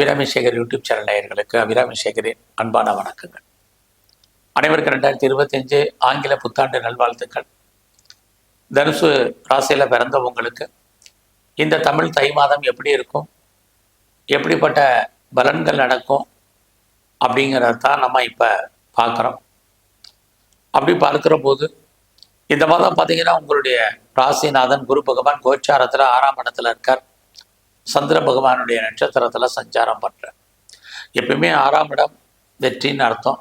Abirami Sekar YouTube channel நேயர்களுக்கு அபிராமி சேகரின் அன்பான வணக்கங்கள். அனைவருக்கும் ரெண்டாயிரத்தி இருபத்தஞ்சு ஆங்கில புத்தாண்டு நல்வாழ்த்துக்கள். தனுசு ராசியில் பிறந்தவங்களுக்கு இந்த தமிழ் தை மாதம் எப்படி இருக்கும்? எப்படிப்பட்ட பலன்கள் நடக்கும்? அப்படிங்கிறத தான் நம்ம இப்போ பார்க்குறோம். அப்படி பார்க்குற போது இந்த மாதம் பார்த்தீங்கன்னா உங்களுடைய ராசிநாதன் குரு பகவான் கோச்சாரத்தில் ஆறாம் இடத்துல இருக்கார். சந்திர பகவானுடைய நட்சத்திரத்தில் சஞ்சாரம் பண்ணுறேன் எப்பயுமே ஆறாம் இடம் வெற்றின்னு அர்த்தம்.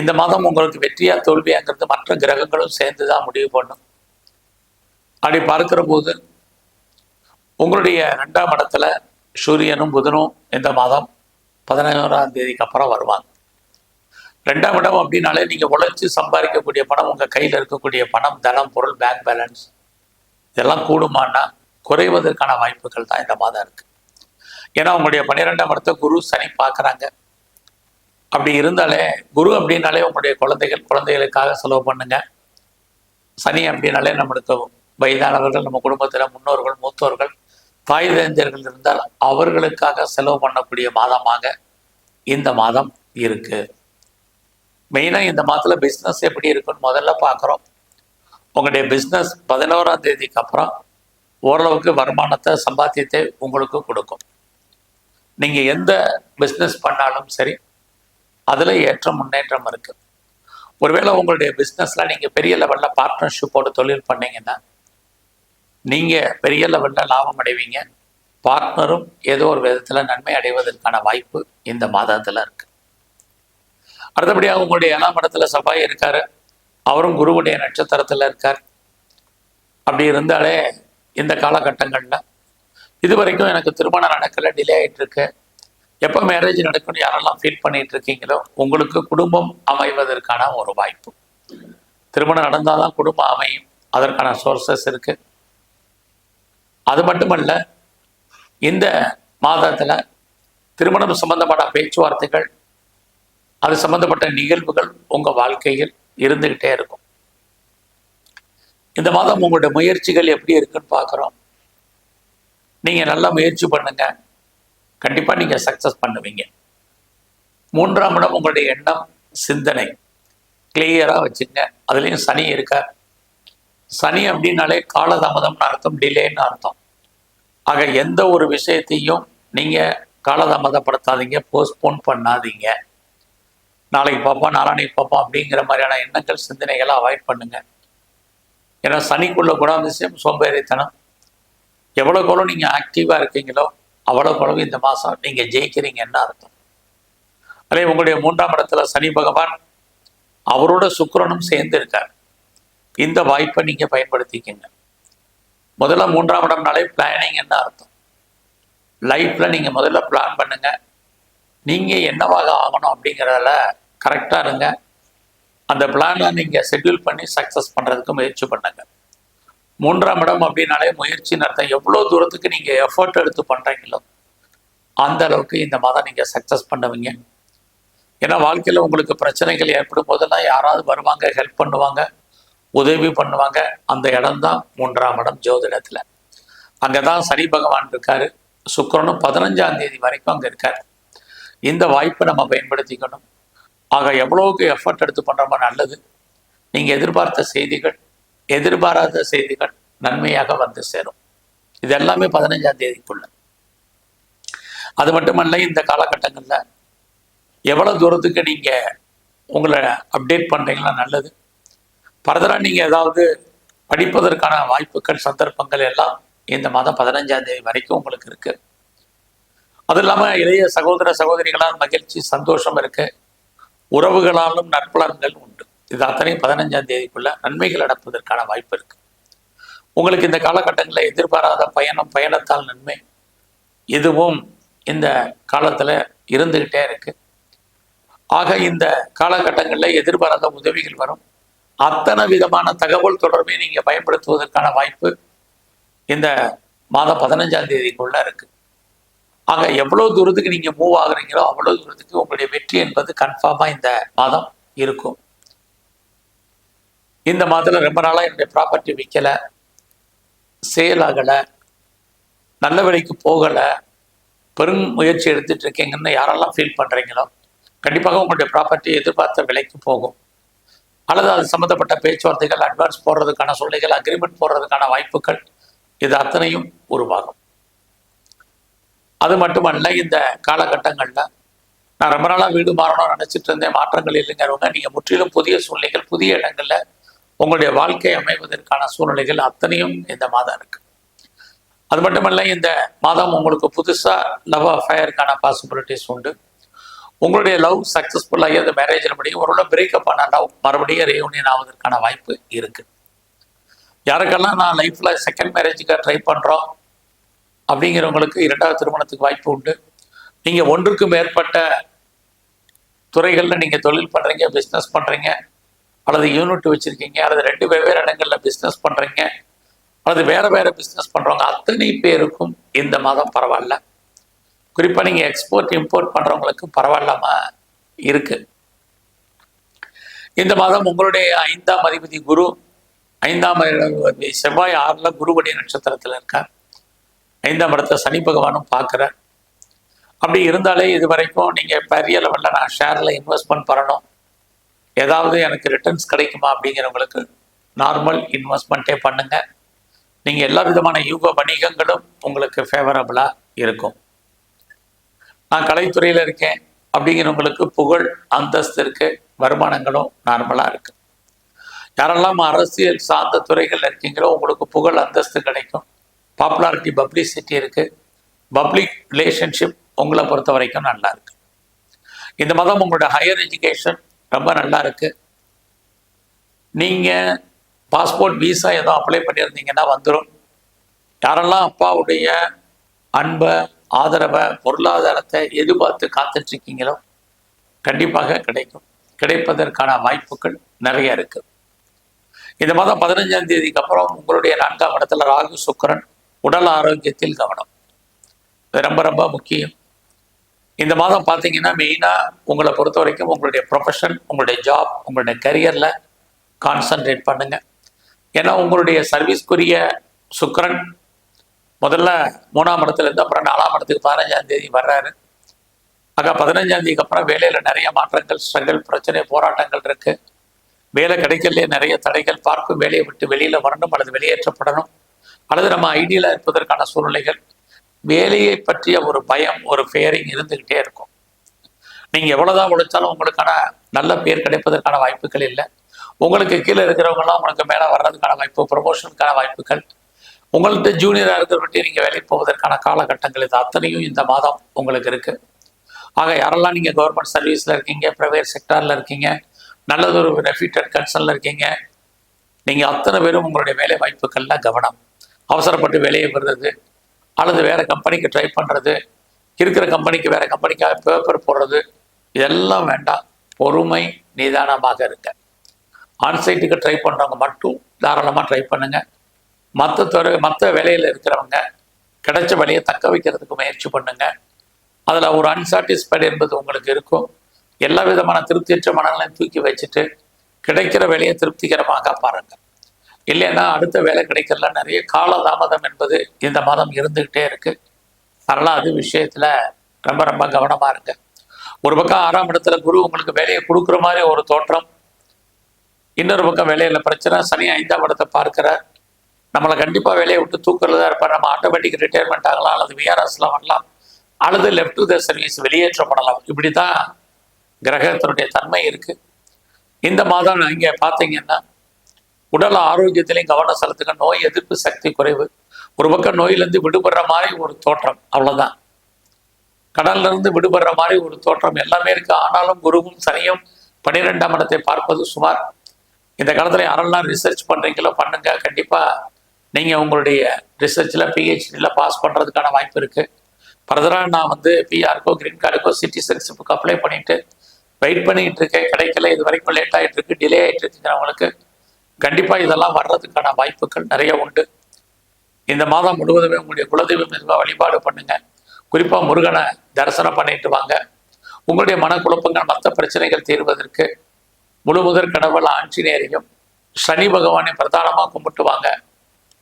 இந்த மாதம் உங்களுக்கு வெற்றியா தோல்வியாங்கிறது மற்ற கிரகங்களும் சேர்ந்து தான் முடிவு பண்ணும். அப்படி பார்க்கிற போது உங்களுடைய ரெண்டாம் இடத்துல சூரியனும் புதனும் இந்த மாதம் பதினோராம் தேதிக்கு அப்புறம் வருவாங்க. ரெண்டாம் இடம் அப்படின்னாலே நீங்கள் உழைச்சி சம்பாதிக்கக்கூடிய பணம் உங்கள் கையில் இருக்கக்கூடிய பணம் தனம் பொருள் பேங்க் பேலன்ஸ் இதெல்லாம் கூடுமான்னா குறைவதற்கான வாய்ப்புகள் தான் இந்த மாதம் இருக்கு. ஏன்னா உங்களுடைய பன்னிரெண்டாம் இடத்தை குரு சனி பார்க்குறாங்க. அப்படி இருந்தாலே குரு அப்படின்னாலே உங்களுடைய குழந்தைகள் குழந்தைகளுக்காக செலவு பண்ணுங்க. சனி அப்படின்னாலே நம்மளுக்கு வயதானவர்கள் நம்ம குடும்பத்தில் முன்னோர்கள் மூத்தோர்கள் தாய் தந்தையர்கள் இருந்தால் அவர்களுக்காக செலவு பண்ணக்கூடிய மாதமாக இந்த மாதம் இருக்கு. மெயினாக இந்த மாதத்தில் பிஸ்னஸ் எப்படி இருக்குன்னு முதல்ல பார்க்குறோம். உங்களுடைய பிஸ்னஸ் பதினோராம் தேதிக்கு அப்புறம் ஓரளவுக்கு வருமானத்தை சம்பாத்தியத்தை உங்களுக்கு கொடுக்கும். நீங்கள் எந்த பிஸ்னஸ் பண்ணாலும் சரி அதில் ஏற்ற முன்னேற்றம் இருக்குது ஒருவேளை உங்களுடைய பிஸ்னஸில் நீங்கள் பெரிய லெவலில் பார்ட்னர்ஷிப்போடு தொழில் பண்ணீங்கன்னா நீங்கள் பெரிய லெவலில் லாபம் அடைவீங்க. பார்ட்னரும் ஏதோ ஒரு விதத்தில் நன்மை அடைவதற்கான வாய்ப்பு இந்த மாதத்தில் இருக்கு. அடுத்தபடியாக உங்களுடைய ஏழாம் இடத்துல செவ்வாய் இருக்காரு. அவரும் குருவுடைய நட்சத்திரத்தில் இருக்கார். அப்படி இருந்தாலே இந்த காலகட்டங்களில். இது வரைக்கும் எனக்கு திருமணம் நடக்கல டிலே ஆகிட்டுருக்கு எப்போ மேரேஜ் நடக்கும்னு யாரெல்லாம் ஃபீல் பண்ணிட்டு இருக்கீங்களோ உங்களுக்கு குடும்பம் அமைவதற்கான ஒரு வாய்ப்பு. திருமணம் நடந்தால் தான் குடும்பம் அமையும். அதற்கான சோர்சஸ் இருக்கு. அது மட்டுமல்ல இந்த மாதத்தில் திருமணம் சம்பந்தப்பட்ட பேச்சுவார்த்தைகள் அது சம்பந்தப்பட்ட நிகழ்வுகள் உங்கள் வாழ்க்கையில் இருந்துக்கிட்டே இருக்கும். இந்த மாதம் உங்களுடைய முயற்சிகள் எப்படி இருக்குன்னு பார்க்குறோம். நீங்கள் நல்லா முயற்சி பண்ணுங்க. கண்டிப்பாக நீங்கள் சக்ஸஸ் பண்ணுவீங்க. மூன்றாம் இடம் உங்களுடைய எண்ணம் சிந்தனை. கிளியராக வச்சுங்க. அதுலேயும் சனி இருக்கா? சனி அப்படின்னாலே காலதாமதம்னு அர்த்தம் டிலேன்னு அர்த்தம். ஆக எந்த ஒரு விஷயத்தையும் நீங்கள் காலதாமதப்படுத்தாதீங்க போஸ்ட்போன் பண்ணாதீங்க. நாளைக்கு பார்ப்போம் நாளானைக்கு பார்ப்போம் அப்படிங்கிற மாதிரியான எண்ணங்கள் சிந்தனைகளை அவாய்ட் பண்ணுங்கள் ஏன்னா சனிக்குள்ள குணாதிசயம் சோம்பேறித்தனம். எவ்வளோக்கு எவ்வளோ நீங்கள் ஆக்டிவாக இருக்கீங்களோ அவ்வளோ அளவு இந்த மாதம் நீங்கள் ஜெயிக்கிறீங்கன்னு அர்த்தம். அதே உங்களுடைய மூன்றாம் இடத்துல சனி பகவான் அவரோட சுக்கரனும் சேர்ந்து இருக்கார். இந்த வாய்ப்பை நீங்கள் பயன்படுத்திக்கங்க. முதல்ல மூன்றாம் இடம்னாலே பிளானிங் என்ன அர்த்தம். லைஃப்பில் நீங்கள் முதல்ல பிளான் பண்ணுங்கள் நீங்கள் என்னவாக ஆகணும் அப்படிங்கிறதால கரெக்டாக இருங்க. அந்த பிளானை நீங்கள் ஷெட்யூல் பண்ணி சக்ஸஸ் பண்ணுறதுக்கு முயற்சி பண்ணுங்க. மூன்றாம் இடம் அப்படின்னாலே முயற்சின்னு அர்த்தம் எவ்வளோ தூரத்துக்கு நீங்கள் எஃபர்ட் எடுத்து பண்ணுறீங்களோ அந்த அளவுக்கு இந்த மாதம் நீங்கள் சக்ஸஸ் பண்ணுவீங்க. ஏன்னா வாழ்க்கையில் உங்களுக்கு பிரச்சனைகள் ஏற்படும் போதெல்லாம் யாராவது வருவாங்க ஹெல்ப் பண்ணுவாங்க உதவி பண்ணுவாங்க. அந்த இடம் தான் மூன்றாம் இடம் ஜோதிடத்தில். அங்கே தான் சனி பகவான் இருக்கார். சுக்கிரனும் பதினஞ்சாம் தேதி வரைக்கும் அங்கே இருக்கார். இந்த வாய்ப்பை நம்ம பயன்படுத்திக்கணும். ஆக எவ்வளவுக்கு எஃபர்ட் எடுத்து பண்ணுறோமோ நல்லது. நீங்கள் எதிர்பார்த்த செய்திகள் எதிர்பாராத செய்திகள் நன்மையாக வந்து சேரும். இது எல்லாமே பதினஞ்சாம் தேதிக்குள்ள. அது மட்டுமல்ல இந்த காலகட்டங்களில் எவ்வளோ தூரத்துக்கு நீங்கள் உங்களை அப்டேட் பண்ணுறீங்களா நல்லது. ஃபர்தராக நீங்கள் ஏதாவது படிப்பதற்கான வாய்ப்புகள் சந்தர்ப்பங்கள் எல்லாம் இந்த மாதம் பதினஞ்சாம் தேதி வரைக்கும் உங்களுக்கு இருக்குது அது இல்லாமல் இளைய சகோதர சகோதரிகளால் மகிழ்ச்சி சந்தோஷம் இருக்குது உறவுகளாலும் நற்பலன்கள் உண்டு. இது அத்தனையும் பதினஞ்சாம் தேதிக்குள்ள நன்மைகள் நடப்பதற்கான வாய்ப்பு இருக்கு. உங்களுக்கு இந்த காலகட்டங்களில் எதிர்பாராத பயணம் பயணத்தால் நன்மை இதுவும் இந்த காலத்தில் இருந்துக்கிட்டே இருக்கு. ஆக இந்த காலகட்டங்களில் எதிர்பாராத உதவிகள் வரும். அத்தனை விதமான தகவல் தொடர்பை நீங்கள் பயன்படுத்துவதற்கான வாய்ப்பு இந்த மாதம் பதினஞ்சாம் தேதிக்குள்ள இருக்குது ஆக எவ்வளோ தூரத்துக்கு நீங்கள் மூவ் ஆகுறீங்களோ அவ்வளோ தூரத்துக்கு உங்களுடைய வெற்றி என்பது கன்ஃபார்மாக இந்த மாதம் இருக்கும். இந்த மாதத்தில் ரொம்ப நாளாக என்னுடைய ப்ராப்பர்ட்டி விற்கலை சேல் ஆகலை. நல்ல விலைக்கு போகலை. பெரும் முயற்சி எடுத்துட்டு இருக்கீங்கன்னு யாரெல்லாம் ஃபீல் பண்ணுறீங்களோ கண்டிப்பாக உங்களுடைய ப்ராப்பர்ட்டி எதிர்பார்த்த விலைக்கு போகும். அல்லது அது சம்மந்தப்பட்ட பேச்சுவார்த்தைகள் அட்வான்ஸ் போடுறதுக்கான சூழ்நிலைகள் அக்ரிமெண்ட் போடுறதுக்கான வாய்ப்புகள் இது அத்தனையும் உருவாகும். அது மட்டுமல்ல இந்த காலகட்டங்களில் நான் ரொம்ப நாளாக வீடு மாறணும்னு நினச்சிட்டு இருந்தேன். மாற்றங்கள் இல்லைங்கிறவங்க நீங்கள் முற்றிலும் புதிய சூழ்நிலைகள் புதிய இடங்களில் உங்களுடைய வாழ்க்கை அமைவதற்கான சூழ்நிலைகள் அத்தனையும் இந்த மாதம் இருக்கு. அது மட்டுமல்ல இந்த மாதம் உங்களுக்கு புதுசாக லவ் அஃபயருக்கான பாசிபிலிட்டிஸ் உண்டு. உங்களுடைய லவ் சக்ஸஸ்ஃபுல்லாகி அந்த மேரேஜில் முடியும். ஒரு பிரேக்கப் ஆன லவ் மறுபடியும் ரீயூனியன் ஆவதற்கான வாய்ப்பு இருக்கு. யாருக்கெல்லாம் நான் லைஃப்பில் செகண்ட் மேரேஜுக்காக ட்ரை பண்ணுறோம் அப்படிங்கிறவங்களுக்கு இரண்டாவது திருமணத்துக்கு வாய்ப்பு உண்டு. நீங்கள் ஒன்றுக்கு மேற்பட்ட துறைகளில் நீங்கள் தொழில் பண்ணுறீங்க பிஸ்னஸ் பண்ணுறீங்க அல்லது யூனிட் வச்சுருக்கீங்க அல்லது ரெண்டு வெவ்வேறு இடங்களில் பிஸ்னஸ் பண்ணுறீங்க அல்லது வேறு வேறு பிஸ்னஸ் பண்ணுறவங்க அத்தனை பேருக்கும் இந்த மாதம் பரவாயில்ல. குறிப்பாக நீங்கள் எக்ஸ்போர்ட் இம்போர்ட் பண்ணுறவங்களுக்கு பரவாயில்லாம இருக்குது இந்த மாதம் உங்களுடைய ஐந்தாம் அதிபதி குரு ஐந்தாம் செவ்வாய் ஆறில் குருவடி நட்சத்திரத்தில் இருக்கார். ஐந்தாம் இடத்தை சனி பகவானும் பார்க்குறார். அப்படி இருந்தாலே இது வரைக்கும் நீங்கள் பெரிய லெவலில் நான் ஷேரில் இன்வெஸ்ட்மெண்ட் பண்ணணும். ஏதாவது எனக்கு ரிட்டர்ன்ஸ் கிடைக்குமா அப்படிங்கிறவங்களுக்கு நார்மல் இன்வெஸ்ட்மெண்ட்டே பண்ணுங்கள் நீங்கள் எல்லா விதமான யூக வணிகங்களும் உங்களுக்கு ஃபேவரபுளாக இருக்கும். நான் கலைத்துறையில் இருக்கேன் அப்படிங்கிறவங்களுக்கு புகழ் அந்தஸ்து இருக்கு வருமானங்களும் நார்மலாக இருக்குது யாரெல்லாம் அரசியல் சார்ந்த துறைகள் இருக்கீங்களோ உங்களுக்கு புகழ் அந்தஸ்து கிடைக்கும். பாப்புலாரிட்டி பப்ளிசிட்டி இருக்கு. பப்ளிக் ரிலேஷன்ஷிப் உங்களை பொறுத்த வரைக்கும் நல்லா இருக்கு. இந்த மதம் உங்களோட ஹையர் எஜுகேஷன் ரொம்ப நல்லா இருக்கு. நீங்கள் பாஸ்போர்ட் விசா ஏதோ அப்ளை பண்ணியிருந்தீங்கன்னா வந்துடும் யாரெல்லாம் அப்பாவுடைய அன்பை ஆதரவை பொருளாதாரத்தை எதிர்பார்த்து காத்துட்ருக்கீங்களோ கண்டிப்பாக கிடைக்கும். கிடைப்பதற்கான வாய்ப்புகள் நிறைய இருக்கு. இந்த மாதம் பதினஞ்சாம் தேதிக்கு அப்புறம் உங்களுடைய நான்காம் இடத்துல ராகு சுக்கரன் உடல் ஆரோக்கியத்தில் கவனம். இது ரொம்ப ரொம்ப முக்கியம். இந்த மாதம் பார்த்தீங்கன்னா மெயினாக உங்களை பொறுத்த வரைக்கும் உங்களுடைய ப்ரொஃபஷன் உங்களுடைய ஜாப் உங்களுடைய கரியரில் கான்சன்ட்ரேட் பண்ணுங்கள் ஏன்னா உங்களுடைய சர்வீஸ்க்குரிய சுக்கரன் முதல்ல மூணாம் இடத்துலேருந்து அப்புறம் நாலாம் இடத்துக்கு பதினஞ்சாம் தேதி வர்றாரு. ஆக பதினஞ்சாம் தேதிக்கு அப்புறம் வேலையில் நிறைய மாற்றங்கள் ஸ்ட்ரகிள் பிரச்சனை போராட்டங்கள் இருக்குது வேலை கிடைக்கலையே நிறைய தடைகள் பார்க்கும் வேலையை விட்டு வெளியில் வரணும் அல்லது வெளியேற்றப்படணும். அல்லது நம்ம ஐடியில் இருப்பதற்கான சூழ்நிலைகள் வேலையை பற்றிய ஒரு பயம் ஒரு ஃபேரிங் இருந்துக்கிட்டே இருக்கும். நீங்கள் எவ்வளோதான் உழைச்சாலும் உங்களுக்கான நல்ல பேர் கிடைப்பதற்கான வாய்ப்புகள் இல்லை. உங்களுக்கு கீழே இருக்கிறவங்களாம் உங்களுக்கு மேலே வர்றதுக்கான வாய்ப்பு ப்ரொமோஷனுக்கான வாய்ப்புகள். உங்கள்கிட்ட ஜூனியராக இருக்கிறவர்கிட்ட நீங்கள் வேலைக்கு போவதற்கான காலகட்டங்கள் இது அத்தனையும் இந்த மாதம் உங்களுக்கு இருக்குது ஆக யாரெல்லாம் நீங்கள் கவர்மெண்ட் சர்வீஸில் இருக்கீங்க ப்ரைவேட் செக்டாரில் இருக்கீங்க நல்லதொரு ரெஃப்யூட்டட் கன்சர்னில் இருக்கீங்க நீங்கள் அத்தனை பேரும் உங்களுடைய வேலை வாய்ப்புகளில் கவனம். அவசரப்பட்டு வேலையை பெறுறது அல்லது வேறு கம்பெனிக்கு ட்ரை பண்ணுறது இருக்கிற கம்பெனிக்கு வேறு கம்பெனிக்காக பேப்பர் போடுறது இதெல்லாம் வேண்டாம். பொறுமை நிதானமாக இருங்க. ஆன்சைட்டுக்கு ட்ரை பண்ணுறவங்க மட்டும் தாராளமாக ட்ரை பண்ணுங்கள் மற்ற துறை மற்ற வேலையில் இருக்கிறவங்க கிடைச்ச வேலையை தக்க வைக்கிறதுக்கு முயற்சி பண்ணுங்கள் அதில் ஒரு அன்சாட்டிஸ்ஃபைடு என்பது உங்களுக்கு இருக்கும். எல்லா விதமான திருப்தியற்ற மனங்களையும் தூக்கி வச்சுட்டு கிடைக்கிற வேலையை திருப்திகரமாக பாருங்கள் இல்லைன்னா அடுத்த வேலை கிடைக்கல நிறைய காலதாமதம் என்பது இந்த மாதம் இருந்துக்கிட்டே இருக்கு. அதனால் அது விஷயத்தில் ரொம்ப ரொம்ப கவனமாக இருங்க. ஒரு பக்கம் ஆறாம் இடத்துல குரு உங்களுக்கு வேலையை கொடுக்குற மாதிரி ஒரு தோற்றம். இன்னொரு பக்கம் வேலையில் பிரச்சனை சனி ஐந்தாம் இடத்தை பார்க்கிற நம்மளை கண்டிப்பாக வேலையை விட்டு தூக்குறதா இருப்பார். நம்ம ஆட்டோமேட்டிக் ரிட்டையர்மெண்ட் ஆகலாம் அல்லது விஆர்எஸ்ல வரலாம் அல்லது லெஃப்ட் டு த சர்வீஸ் வெளியேற்றப்படலாம். இப்படி தான் கிரகத்தினுடைய தன்மை இருக்குது இந்த மாதம் இங்கே பார்த்தீங்கன்னா உடல் ஆரோக்கியத்திலையும் கவனம் செலுத்துங்க. நோய் எதிர்ப்பு சக்தி குறைவு. ஒரு பக்கம் நோயிலிருந்து விடுபடுற மாதிரி ஒரு தோற்றம். அவ்வளோதான் கடல்ல இருந்து விடுபடுற மாதிரி ஒரு தோற்றம் எல்லாமே இருக்கு. ஆனாலும் குருவும் சனியும் பன்னிரெண்டாம் இடத்தை பார்ப்பது சுமார். இந்த காலத்தில் யாரெல்லாம் ரிசர்ச் பண்ணுறீங்களோ பண்ணுங்க. கண்டிப்பாக நீங்கள் உங்களுடைய ரிசர்ச்சில் பிஹெச்டியில் பாஸ் பண்ணுறதுக்கான வாய்ப்பு இருக்குது ஃபர்தராக நான் வந்து பிஆருக்கோ கிரீன் கார்டுக்கோ சிட்டிசன்ஷிப்புக்கு அப்ளை பண்ணிட்டு வெயிட் பண்ணிட்டு இருக்கேன். கிடைக்கல. இது வரைக்கும் லேட் ஆகிட்டு இருக்கு டிலே ஆகிட்டு இருக்குங்கிறவங்களுக்கு கண்டிப்பாக இதெல்லாம் வர்றதுக்கான வாய்ப்புகள் நிறைய உண்டு. இந்த மாதம் முழுவதுமே உங்களுடைய குலதெய்வம் இதுவாக வழிபாடு பண்ணுங்க. குறிப்பாக முருகனை தரிசனம் பண்ணிட்டு வாங்க. உங்களுடைய மனக்குழப்பங்கள் மற்ற பிரச்சனைகள் தீர்வதற்கு முழு முதற் கடவுள் ஆஞ்சநேயரையும் சனி பகவானை பிரதானமாக கும்பிட்டு வாங்க.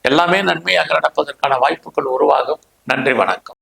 எல்லாமே நன்மையாக நடப்பதற்கான வாய்ப்புகள் உருவாகும். நன்றி வணக்கம்.